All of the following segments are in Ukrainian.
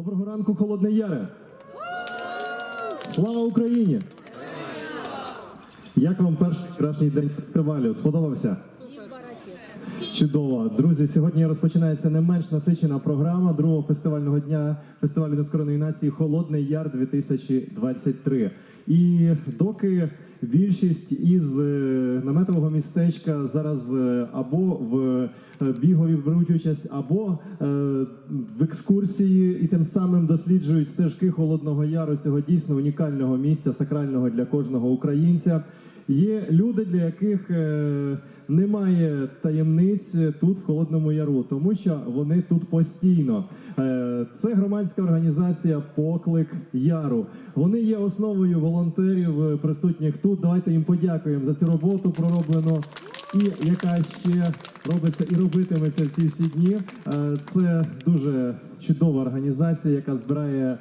Доброго ранку, Холодне Яре! Слава Україні! Як вам перший кращий день фестивалю? Сподобався? Чудово, друзі. Сьогодні розпочинається не менш насичена програма другого фестивального дня фестивалю нескореної нації Холодний Яр 2023. І доки більшість із е, наметового містечка зараз е, або в е, бігові беруть участь, або в екскурсії і тим самим досліджують стежки Холодного Яру цього дійсно унікального місця, сакрального для кожного українця. Є люди, для яких е, немає таємниць тут в Холодному Яру, тому що вони тут постійно. Е, це громадська організація Поклик Яру. Вони є основою волонтерів, е, присутніх тут. Давайте їм подякуємо за цю роботу пророблену. І яка ще робиться і робитиметься ці всі дні. Це дуже чудова організація, яка збирає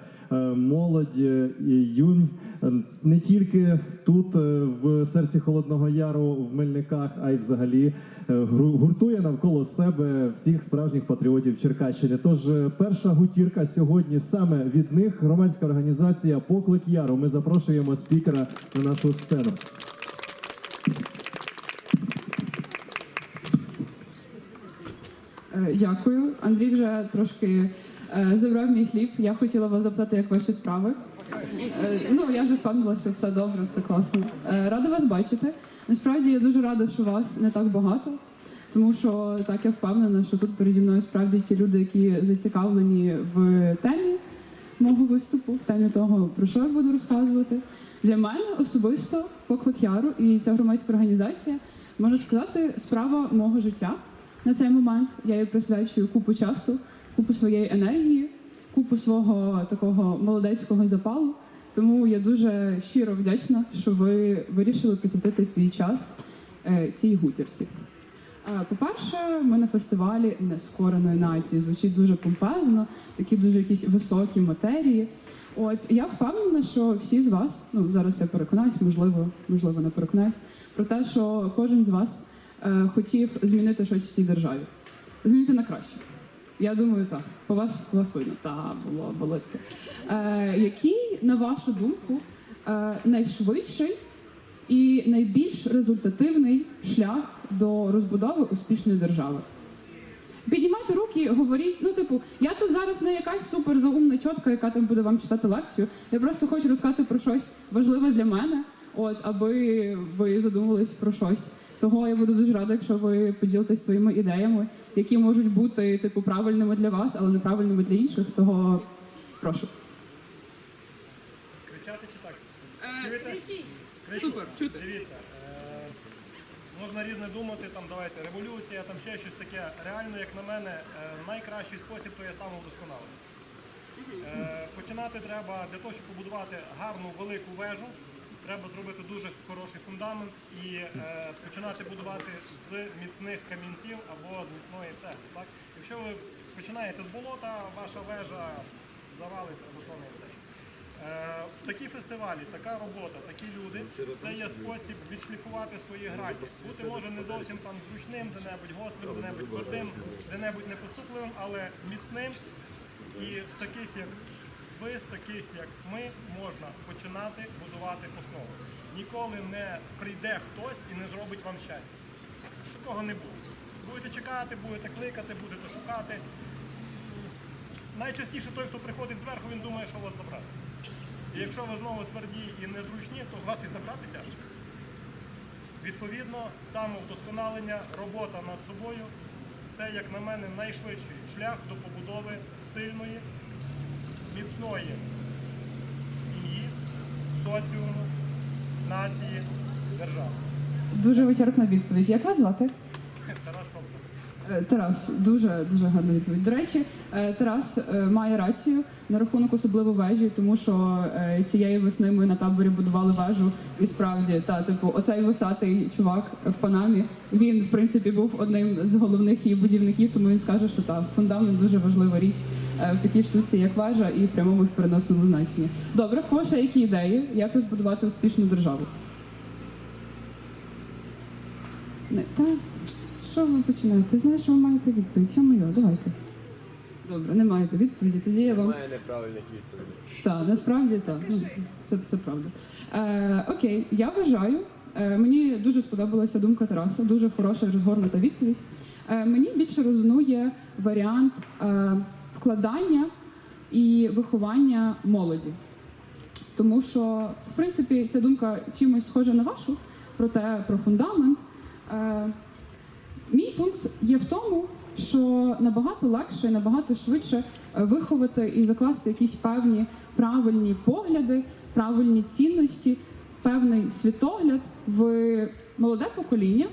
молодь е, і юнь е, не тільки тут, е, в серці Холодного Яру, в Мельниках, а й взагалі е, гуртує навколо себе всіх справжніх патріотів Черкащини. Тож е, перша гутірка сьогодні саме від них громадська організація Поклик Яру. Ми запрошуємо спікера на нашу сцену. Е, Дякую. Андрій вже трошки е, забрав мій хліб. Я хотіла вас запитати, як ваші справи. Е, ну, я вже впевнила, що все добре, все класно. Е, рада вас бачити. Насправді я дуже рада, що вас не так багато, тому що так я впевнена, що тут переді мною справді ті люди, які зацікавлені в темі мого виступу, в темі того, про що я буду розказувати. Для мене особисто поклик Яру і ця громадська організація можна сказати справа мого життя на цей момент. Я їй присвячую купу часу, купу своєї енергії, купу свого такого молодецького запалу. Тому я дуже щиро вдячна, що ви вирішили присвятити свій час е, цій гутірці. Е, По-перше, ми на фестивалі нескореної нації звучить дуже помпезно, такі дуже якісь високі матерії. От я впевнена, що всі з вас, ну зараз я переконаюсь, можливо, можливо, не переконаюсь, про те, що кожен з вас е, хотів змінити щось в цій державі, змінити на краще. Я думаю, так. По вас, вас видно. Та було було. Е, який, на вашу думку, е, найшвидший і найбільш результативний шлях до розбудови успішної держави? Піднімайте руки, говоріть. Ну, типу, я тут зараз не якась супер заумна чотка, яка там буде вам читати лекцію. Я просто хочу розказати про щось важливе для мене, от аби ви задумались про щось. Того я буду дуже рада, якщо ви поділитесь своїми ідеями, які можуть бути типу правильними для вас, але неправильними для інших. Того прошу. Кричати чи так? Чуєте? Кричіть. Супер, чути. Дивіться, е, можна різне думати, там давайте революція, там ще щось таке. Реально, як на мене, е, найкращий спосіб то є самовдосконалення. Е, починати треба для того, щоб побудувати гарну велику вежу. Треба зробити дуже хороший фундамент і е, починати будувати з міцних камінців або з міцної цегли. Так? Якщо ви починаєте з болота, ваша вежа завалиться або то не все. Е, Такі фестивалі, така робота, такі люди це є спосіб відшліфувати свої грані. Бути може не зовсім там зручним, де-небудь гострим, де-небудь твердим, де-небудь непоступливим, але міцним. І з таких, як з таких, як ми, можна починати будувати основу. Ніколи не прийде хтось і не зробить вам щастя. Такого не буде. Будете чекати, будете кликати, будете шукати. Найчастіше той, хто приходить зверху, він думає, що вас забрати. І якщо ви знову тверді і незручні, то вас і забрати тяжко. Відповідно, самовдосконалення, робота над собою це, як на мене, найшвидший шлях до побудови сильної, міцної сім'ї, соціуму, нації, держави. Дуже вичерпна відповідь. Як вас звати? Тарас Фоксов. Е, Тарас, дуже дуже гарна відповідь. До речі, е, Тарас е, має рацію на рахунок особливо вежі, тому що цієї весни ми на таборі будували вежу, і справді та типу, оцей висатий чувак в Панамі. Він в принципі був одним з головних її будівників, тому він скаже, що так, фундамент дуже важлива річ в такій штуці, як вежа, і в прямому і в переносному значенні. Добре, в кого ще які ідеї, як розбудувати успішну державу? Не, та, що ви починаєте? Ти знаєш, що ви маєте відповідь? Що моє? Давайте. Добре, не маєте відповіді. Тоді я вам Немає неправильних відповідей. Так, насправді так. Ну, це, це правда. Е, окей, я вважаю, е, мені дуже сподобалася думка Тараса, дуже хороша розгорнута відповідь. Е, мені більше резонує варіант е, вкладання і виховання молоді. Тому що, в принципі, ця думка чимось схожа на вашу, проте про фундамент. Е, Мій пункт є в тому, що набагато легше, набагато швидше е, виховати і закласти якісь певні правильні погляди, правильні цінності, певний світогляд в молоде покоління,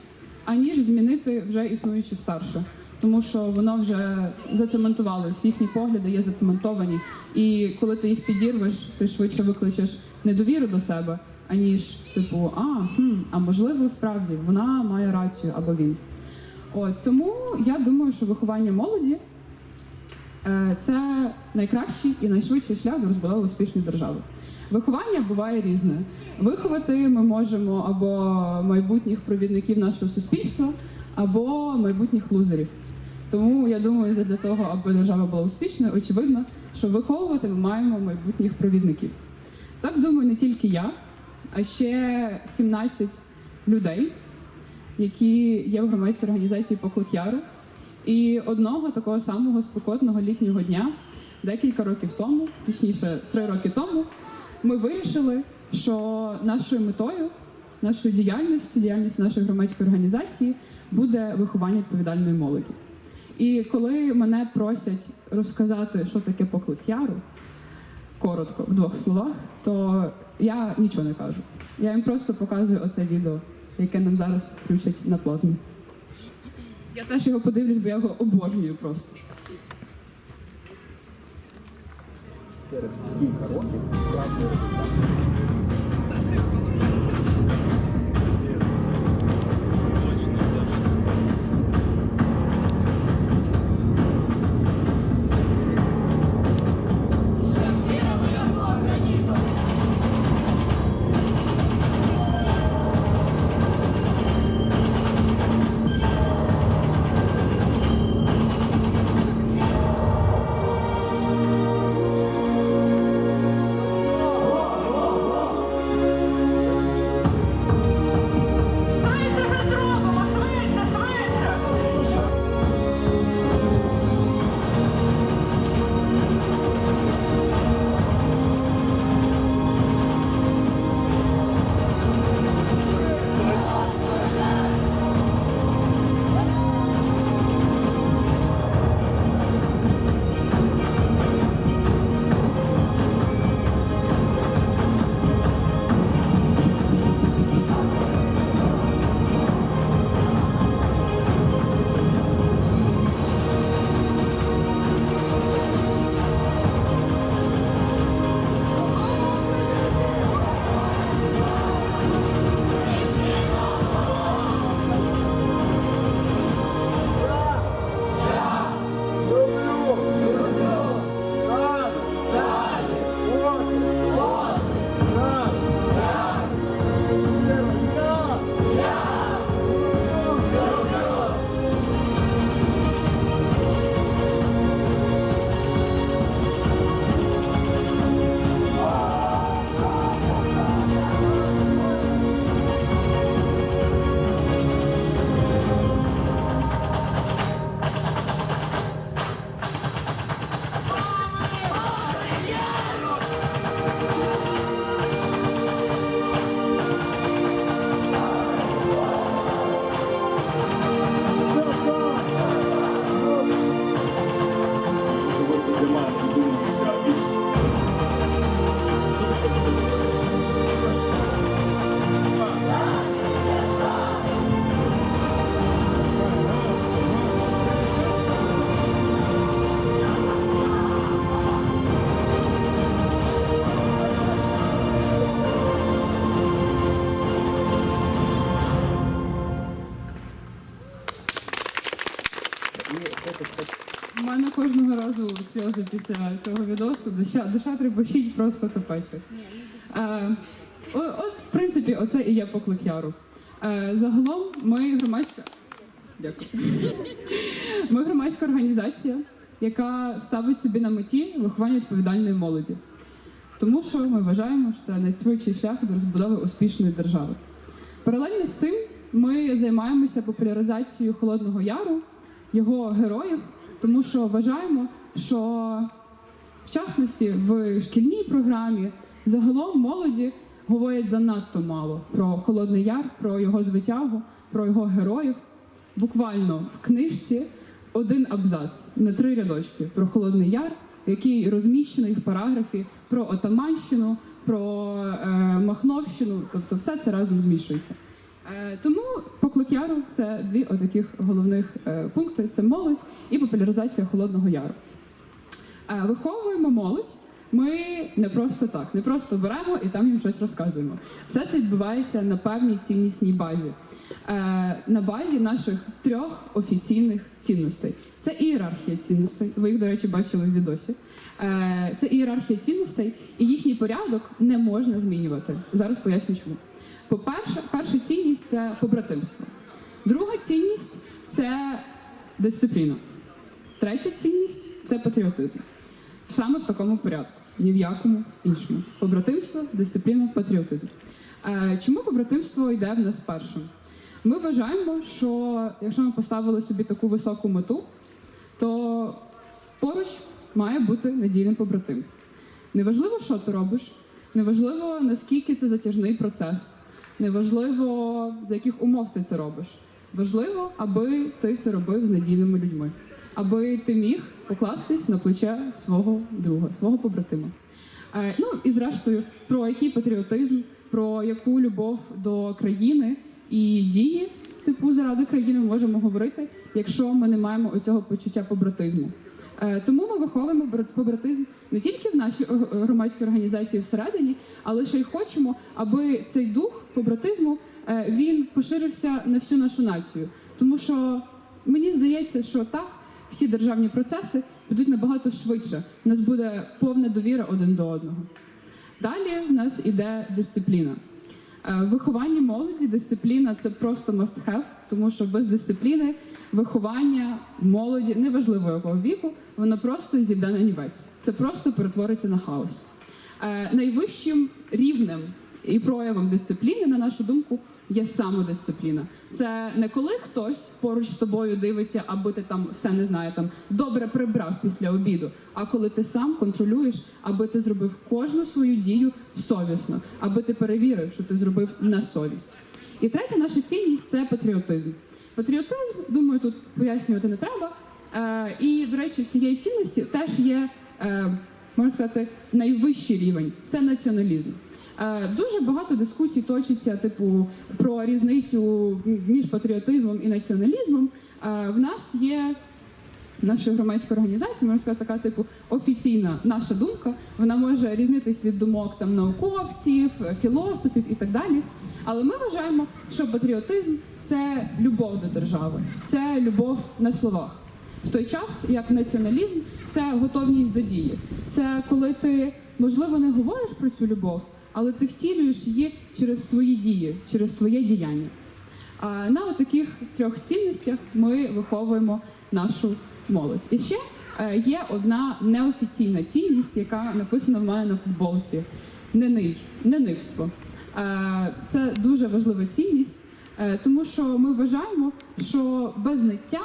аніж змінити вже існуюче старше. Тому що воно вже зацементувалось, їхні погляди є зацементовані. І коли ти їх підірвеш, ти швидше викличеш недовіру до себе, аніж типу, а, хм, а можливо, справді вона має рацію або він. От тому я думаю, що виховання молоді е, це найкращий і найшвидший шлях до розбудови успішної держави. Виховання буває різне. Виховати ми можемо або майбутніх провідників нашого суспільства, або майбутніх лузерів. Тому я думаю, для того, аби держава була успішною, очевидно, що виховувати ми маємо майбутніх провідників. Так думаю, не тільки я, а ще 17 людей, які є в громадській організації Поклик Яру. І одного такого самого спекотного літнього дня, декілька років тому, точніше, три роки тому, ми вирішили, що нашою метою, нашою діяльністю, діяльністю нашої громадської організації буде виховання відповідальної молоді. І коли мене просять розказати, що таке поклик яру, коротко, в двох словах, то я нічого не кажу. Я їм просто показую оце відео, яке нам зараз включать на плазмі. Я теж його подивлюсь, бо я його обожнюю просто. Через кілька років сльози після цього відосу, душа, душа трепещить просто капець. Е, о- от, в принципі, оце і є поклик яру. Е, загалом ми громадська. Дякую. Ми громадська організація, яка ставить собі на меті виховання відповідальної молоді. Тому що ми вважаємо, що це найшвидший шлях до розбудови успішної держави. Паралельно з цим ми займаємося популяризацією Холодного Яру, його героїв, тому що вважаємо, що в частності в шкільній програмі загалом молоді говорять занадто мало про Холодний Яр, про його звитягу, про його героїв. Буквально в книжці один абзац на три рядочки про Холодний Яр, який розміщений в параграфі про Отаманщину, про е, Махновщину, тобто все це разом змішується. Е, тому поклик яру це дві отаких головних е, пункти: це молодь і популяризація Холодного Яру. Е, Виховуємо молодь. Ми не просто так, не просто беремо і там їм щось розказуємо. Все це відбувається на певній ціннісній базі, Е, на базі наших трьох офіційних цінностей. Це ієрархія цінностей. Ви їх, до речі, бачили в відосі. Е, Це ієрархія цінностей, і їхній порядок не можна змінювати. Зараз поясню чому. По-перше, перша цінність це побратимство. Друга цінність це дисципліна. Третя цінність це патріотизм. Саме в такому порядку, ні в якому іншому. Побратимство, дисципліна, патріотизм. Е, Чому побратимство йде в нас першим? Ми вважаємо, що якщо ми поставили собі таку високу мету, то поруч має бути надійний побратим. Неважливо, що ти робиш, неважливо, наскільки це затяжний процес, неважливо, за яких умов ти це робиш. Важливо, аби ти це робив з надійними людьми, аби ти міг покластись на плече свого друга, свого побратима. Е, ну і зрештою, про який патріотизм, про яку любов до країни і дії, типу, заради країни ми можемо говорити, якщо ми не маємо оцього почуття побратизму. Е, Тому ми виховуємо побратизм не тільки в нашій громадській організації всередині, але ще й хочемо, аби цей дух побратизму е, він поширився на всю нашу націю. Тому що мені здається, що так всі державні процеси підуть набагато швидше. У нас буде повна довіра один до одного. Далі в нас іде дисципліна. Е, В вихованні молоді дисципліна це просто must have, тому що без дисципліни виховання молоді, неважливо якого віку, воно просто зійде на нівець. Це просто перетвориться на хаос. Е, Найвищим рівнем і проявом дисципліни, на нашу думку, є самодисципліна. Це не коли хтось поруч з тобою дивиться, аби ти там все не знаю, там добре прибрав після обіду. А коли ти сам контролюєш, аби ти зробив кожну свою дію совісно, аби ти перевірив, що ти зробив на совість. І третя наша цінність це патріотизм. Патріотизм, думаю, тут пояснювати не треба. Е, і, до речі, в цієї цінності теж є, е, можна сказати, найвищий рівень це націоналізм. Е, Дуже багато дискусій точиться, типу, про різницю між патріотизмом і націоналізмом. Е, В нас є наша громадська організація, можна сказати, така типу офіційна наша думка. Вона може різнитись від думок там науковців, філософів і так далі. Але ми вважаємо, що патріотизм це любов до держави, це любов на словах. В той час, як націоналізм, це готовність до дії. Це коли ти, можливо, не говориш про цю любов, але ти втілюєш її через свої дії, через своє діяння. На таких трьох цінностях ми виховуємо нашу молодь. І ще е, є одна неофіційна цінність, яка написана в мене на футболці: нений, ненивство. Е, Це дуже важлива цінність, е, тому що ми вважаємо, що без ниття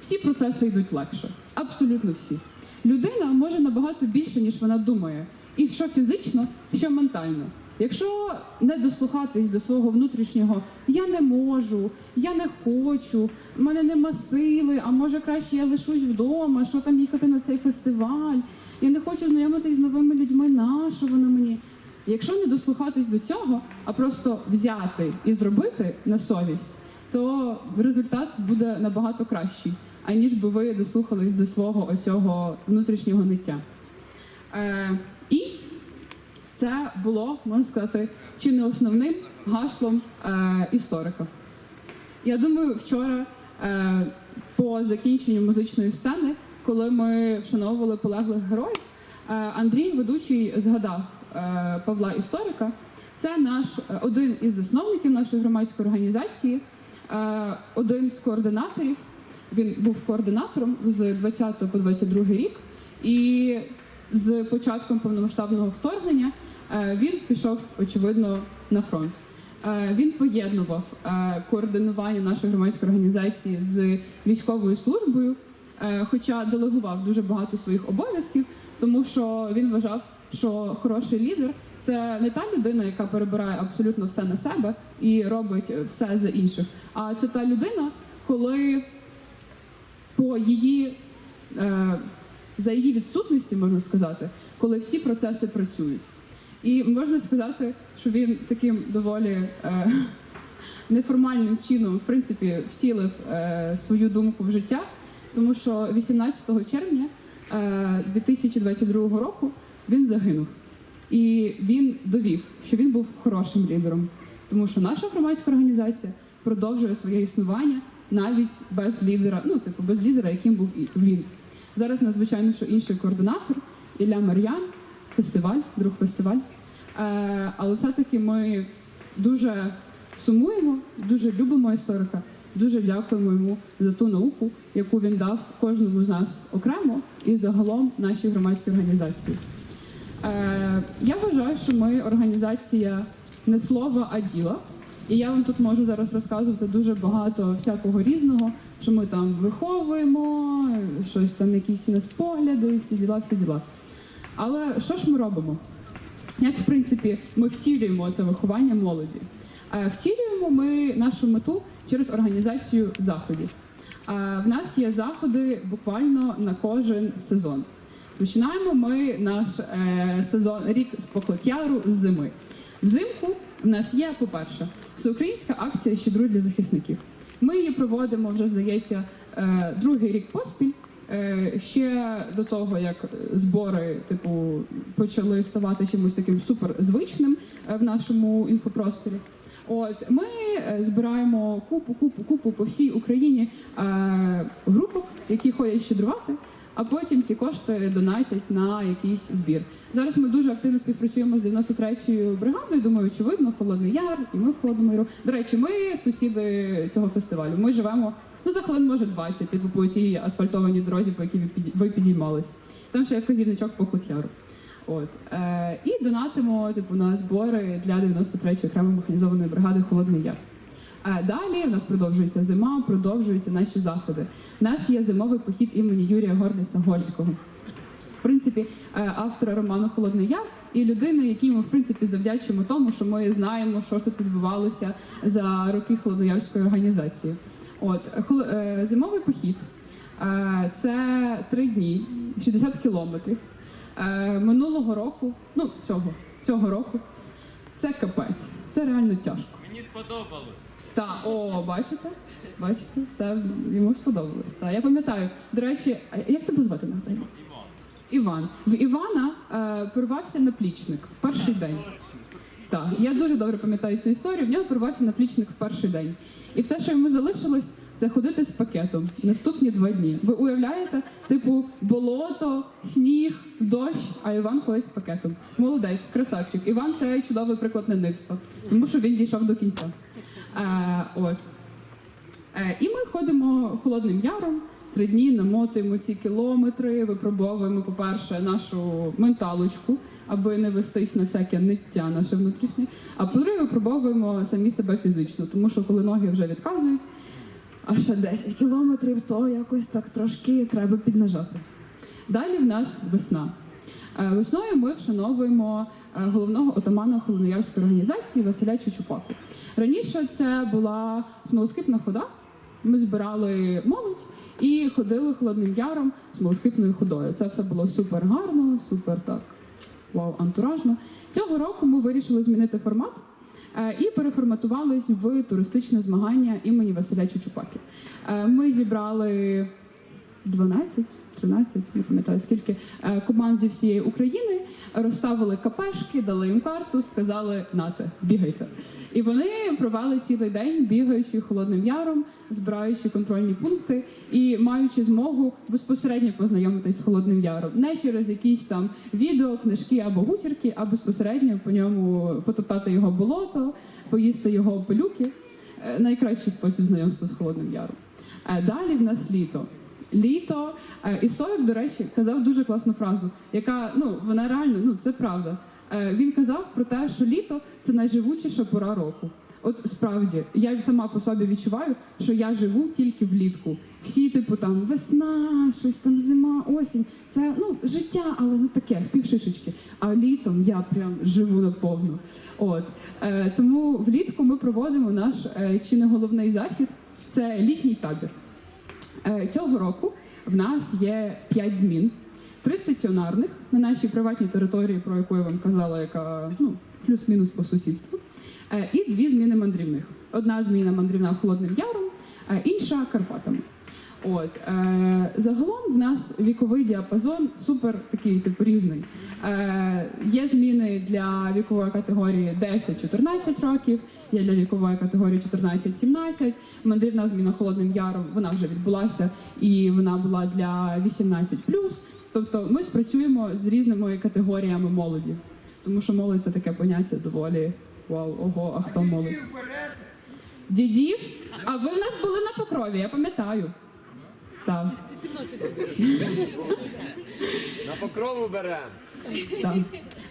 всі процеси йдуть легше. Абсолютно всі. Людина може набагато більше, ніж вона думає. І що фізично, що ментально. Якщо не дослухатись до свого внутрішнього я не можу, я не хочу, в мене нема сили, а може краще я лишусь вдома, що там їхати на цей фестиваль, я не хочу знайомитись з новими людьми, на що воно мені? Якщо не дослухатись до цього, а просто взяти і зробити на совість, то результат буде набагато кращий, аніж би ви дослухались до свого оцього внутрішнього ниття. Це було, можна сказати, чи не основним гаслом е, історика. Я думаю, вчора е, по закінченню музичної сцени, коли ми вшановували полеглих героїв, е, Андрій, ведучий, згадав е, Павла історика. Це наш е, один із засновників нашої громадської організації, е, один з координаторів. він був координатором з 20 по 22 рік, і з початком повномасштабного вторгнення він пішов очевидно на фронт. Е, Він поєднував е, координування нашої громадської організації з військовою службою, е, хоча делегував дуже багато своїх обов'язків, тому що він вважав, що хороший лідер це не та людина, яка перебирає абсолютно все на себе і робить е, все за інших. А це та людина, коли по її е, за її відсутності можна сказати, коли всі процеси працюють. І можна сказати, що він таким доволі е, неформальним чином, в принципі, втілив е, свою думку в життя, тому що 18 червня е, 2022 року він загинув. І він довів, що він був хорошим лідером, тому що наша громадська організація продовжує своє існування навіть без лідера, ну типу без лідера, яким був він. Зараз у нас, звичайно, що інший координатор Ілля Мар'ян, фестиваль, друг фестиваль. Е, але все-таки ми дуже сумуємо, дуже любимо історика, дуже дякуємо йому за ту науку, яку він дав кожному з нас окремо і загалом нашій громадській організації. Е, я вважаю, що ми організація не слова, а діла. І я вам тут можу зараз розказувати дуже багато всякого різного, що ми там виховуємо, щось там, якісь у нас погляди, всі діла, всі діла. Але що ж ми робимо? Як в принципі ми втілюємо це виховання молоді? Е, Втілюємо ми нашу мету через організацію заходів. Е, В нас є заходи буквально на кожен сезон. Починаємо ми наш е, сезон рік з Покликяру з зими. Взимку в нас є, по-перше, всеукраїнська акція щедруй для захисників. Ми її проводимо вже, здається, другий рік поспіль. Е, Ще до того, як збори, типу, почали ставати чимось таким суперзвичним е, в нашому інфопросторі. От ми е, збираємо купу, купу, купу по всій Україні е, групок, які ходять щедрувати, а потім ці кошти донатять на якийсь збір. Зараз ми дуже активно співпрацюємо з 93-ю бригадою. Думаю, очевидно, Холодний Яр, і ми в Холодному Яру. До речі, ми сусіди цього фестивалю. Ми живемо ну за хвилин, може 20, типу по цій асфальтованій дорозі, по якій ви піді- ви підіймались. Там ще є вказівничок по Кликяру. От е, і донатимо типу на збори для 93-ї окремої механізованої бригади Холодний Яр. Е, далі у нас продовжується зима, продовжуються наші заходи. У нас є зимовий похід імені Юрія Горліса Гольського. В принципі, е, автора роману Холодний Яр і людини, якій ми в принципі завдячуємо тому, що ми знаємо, що тут відбувалося за роки холодноярської організації. От е, зимовий похід е, це три дні, 60 кілометрів. Е, Минулого року, ну цього, цього року, це капець, це реально тяжко. Мені сподобалось. Та, о, бачите? Бачите, це йому сподобалось. Та, я пам'ятаю. До речі, як тебе звати наразі? Іван. Іван. В Івана е, порвався наплічник в перший день. Так, я дуже добре пам'ятаю цю історію. В нього порвався наплічник в перший день. І все, що йому залишилось, це ходити з пакетом наступні два дні. Ви уявляєте, типу, болото, сніг, дощ, а Іван ходить з пакетом. Молодець, красавчик. Іван це чудовий приклад ненивства, тому що він дійшов до кінця. Е, от. Е, І ми ходимо холодним яром. Три дні намотуємо ці кілометри, випробовуємо, по-перше, нашу менталочку, аби не вестись на всяке ниття наше внутрішнє. А по-друге, випробовуємо самі себе фізично, тому що коли ноги вже відказують, а ще 10 кілометрів, то якось так трошки треба піднажати. Далі в нас весна. Е, Весною ми вшановуємо е, головного отамана Холодноярської організації Василя Чучупаку. Раніше це була смолоскипна хода. Ми збирали молодь і ходили холодним яром смолоскипною ходою. Це все було супер гарно, супер так вау, антуражно. Цього року ми вирішили змінити формат е, і переформатувались в туристичне змагання імені Василя Чучупаки. Е, Ми зібрали 12, 13, не пам'ятаю скільки е, команд зі всієї України. Розставили капешки, дали їм карту, сказали нате, бігайте. І вони провели цілий день, бігаючи холодним яром, збираючи контрольні пункти і маючи змогу безпосередньо познайомитись з холодним яром, не через якісь там відео, книжки або гутірки, а безпосередньо по ньому потоптати його болото, поїсти його пилюки. Е, Найкращий спосіб знайомства з холодним яром. Е, Далі в нас літо. Літо е, історик, до речі, казав дуже класну фразу, яка ну вона реально ну це правда. Е, Він казав про те, що літо це найживучіша пора року. От справді, я сама по собі відчуваю, що я живу тільки влітку. Всі, типу, там весна, щось там зима, осінь. Це ну життя, але ну таке, в півшишечки. А літом я прям живу наповну. От е, тому влітку ми проводимо наш е, чи не головний захід. Це літній табір. Е, Цього року в нас є 5 змін. Три стаціонарних на нашій приватній території, про яку я вам казала, яка ну, плюс-мінус по сусідству. Е, І дві зміни мандрівних. Одна зміна мандрівна Холодним Яром, е, інша Карпатами. От е, загалом в нас віковий діапазон супер такий типу різний. Е, є зміни для вікової категорії 10-14 років, є для вікової категорії 14-17. Мандрівна зміна холодним яром вона вже відбулася і вона була для 18+. Тобто ми спрацюємо з різними категоріями молоді, тому що молодь це таке поняття доволі вау, ого, а хто молодь? Дідів? А ви в нас були на покрові, я пам'ятаю. Так, На покрову беремо. так.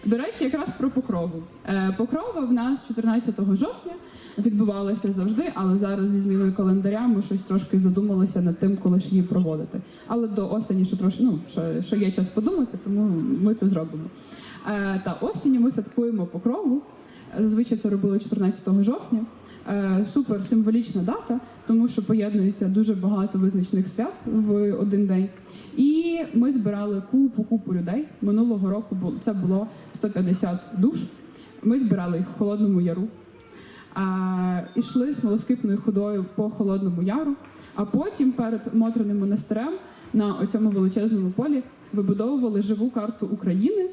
До речі, якраз про покрову. Е, Покрова в нас 14 жовтня відбувалася завжди, але зараз зі зміною календаря ми щось трошки задумалися над тим, коли ж її проводити. Але до осені ще трошки, ну, ще, ще є час подумати, тому ми це зробимо. Е, Та осінню ми святкуємо покрову. Зазвичай це робили 14 жовтня. Е, Супер символічна дата, тому що поєднується дуже багато визначних свят в один день. І ми збирали купу купу людей. Минулого року це було 150 душ. Ми збирали їх в холодному яру. А, ішли смолоскипною ходою по холодному яру, а потім перед Мотриним монастирем на цьому величезному полі вибудовували живу карту України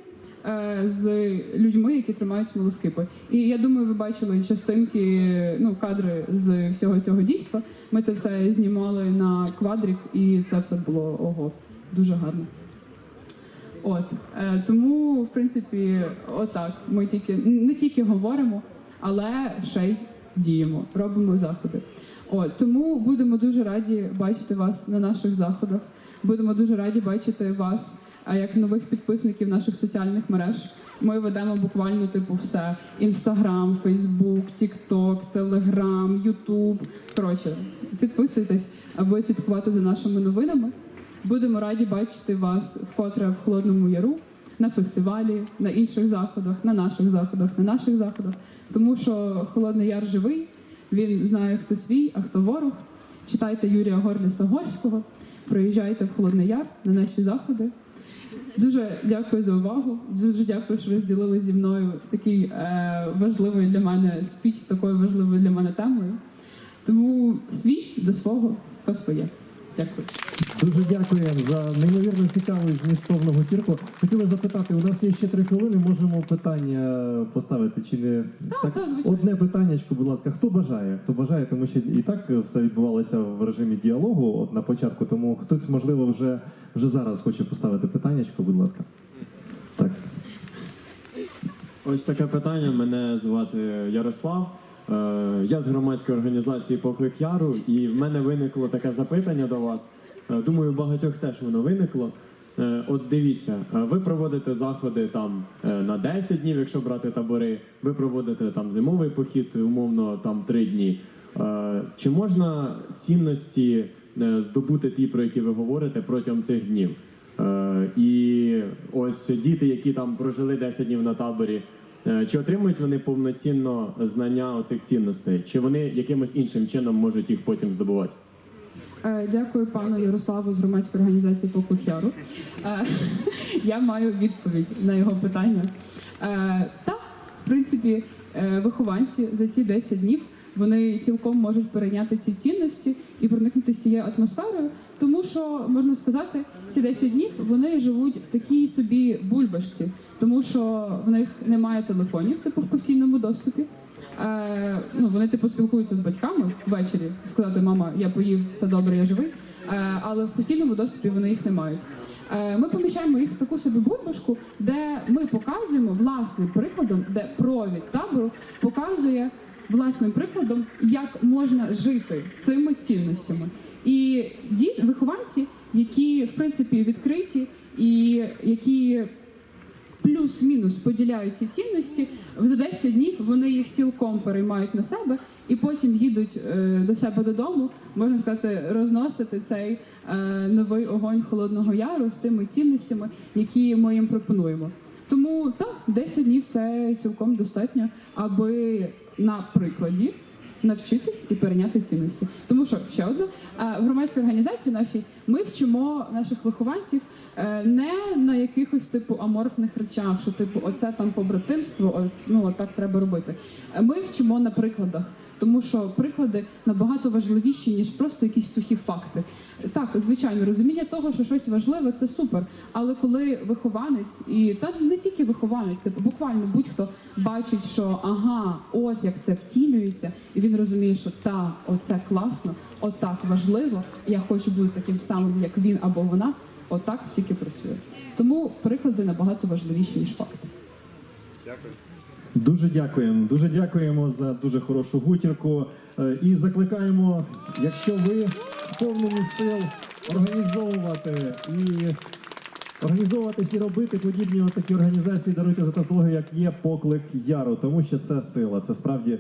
з людьми, які тримають смолоскипи. І я думаю, ви бачили частинки, ну кадри з всього цього дійства. Ми це все знімали на квадрік, і це все було ого, дуже гарно. От е, тому, в принципі, отак. Ми тільки не тільки говоримо, але ще й діємо, робимо заходи. От тому будемо дуже раді бачити вас на наших заходах. Будемо дуже раді бачити вас як нових підписників наших соціальних мереж. Ми ведемо буквально типу все: інстаграм, фейсбук, тікток, телеграм, ютуб. Коротше, підписуйтесь, аби слідкувати за нашими новинами. Будемо раді бачити вас вкотре в Холодному Яру на фестивалі, на інших заходах, на наших заходах, на наших заходах. Тому що Холодний Яр живий, він знає, хто свій, а хто ворог. Читайте Юрія Горліса Горського, приїжджайте в Холодний Яр на наші заходи. Дуже дякую за увагу. Дуже дякую, що ви розділили зі мною такий е, важливий для мене спіч з такою важливою для мене темою. Тому свій до свого по своє. Дякую. Дуже дякуємо за неймовірно цікаву і змістовну гутірку. Хотіли запитати, у нас є ще три хвилини. Можемо питання поставити чи не так, звичайно. одне питаннячко, будь ласка, хто бажає? Хто бажає, тому що і так все відбувалося в режимі діалогу от на початку. Тому хтось можливо вже вже зараз хоче поставити питаннячко, будь ласка. Так. Ось таке питання. Мене звати Ярослав. Е, Я з громадської організації Поклик Яру, і в мене виникло таке запитання до вас. Е, Думаю, багатьох теж воно виникло. Е, От дивіться, е, ви проводите заходи там на 10 днів, якщо брати табори. Ви проводите там зимовий похід, умовно там 3 дні. Чи можна цінності здобути ті, про які ви говорите протягом цих днів? І ось діти, які там прожили 10 днів на таборі, чи отримують вони повноцінно знання оцих цінностей, чи вони якимось іншим чином можуть їх потім здобувати? Е, Дякую пану Ярославу з громадської організації Поклик Яру. Е, Я маю відповідь на його питання. Е, Так, в принципі, вихованці за ці 10 днів вони цілком можуть перейняти ці цінності і проникнутися цією атмосферою, тому що можна сказати, ці 10 днів вони живуть в такій собі бульбашці, тому що в них немає телефонів, типу в постійному доступі. Е, ну, вони типу спілкуються з батьками ввечері, сказати, мама, я поїв, все добре, я живий. Е, але в постійному доступі вони їх не мають. Е, ми поміщаємо їх в таку собі бульбашку, де ми показуємо власним прикладом, де провід табору показує власним прикладом, як можна жити цими цінностями. І діти, вихованці, які в принципі відкриті і які плюс-мінус поділяють ці цінності, за 10 днів вони їх цілком переймають на себе і потім їдуть е, до себе додому, можна сказати, розносити цей е, новий огонь холодного яру з цими цінностями, які ми їм пропонуємо. Тому так, 10 днів це цілком достатньо, аби на прикладі навчитись і перейняти цінності. Тому що ще одне е, в громадській організації нашій ми вчимо наших вихованців не на якихось типу аморфних речах, що типу оце там побратимство, от ну от так треба робити. Е, Ми вчимо на прикладах. Тому що приклади набагато важливіші ніж просто якісь сухі факти. Так, звичайно, розуміння того, що щось важливе, це супер. Але коли вихованець, і та не тільки вихованець, типу, буквально будь-хто бачить, що ага, от як це втілюється, і він розуміє, що та, оце класно, отак важливо. Я хочу бути таким самим, як він або вона. Отак тільки працює. Тому приклади набагато важливіші ніж факти. Дякую. Дуже дякуємо. Дуже дякуємо за дуже хорошу гутірку. Е, І закликаємо, якщо ви сповнені сил організовувати і організовуватись і робити подібні от такі організації, даруйте за тавтологію, як є поклик яру, тому що це сила, це справді.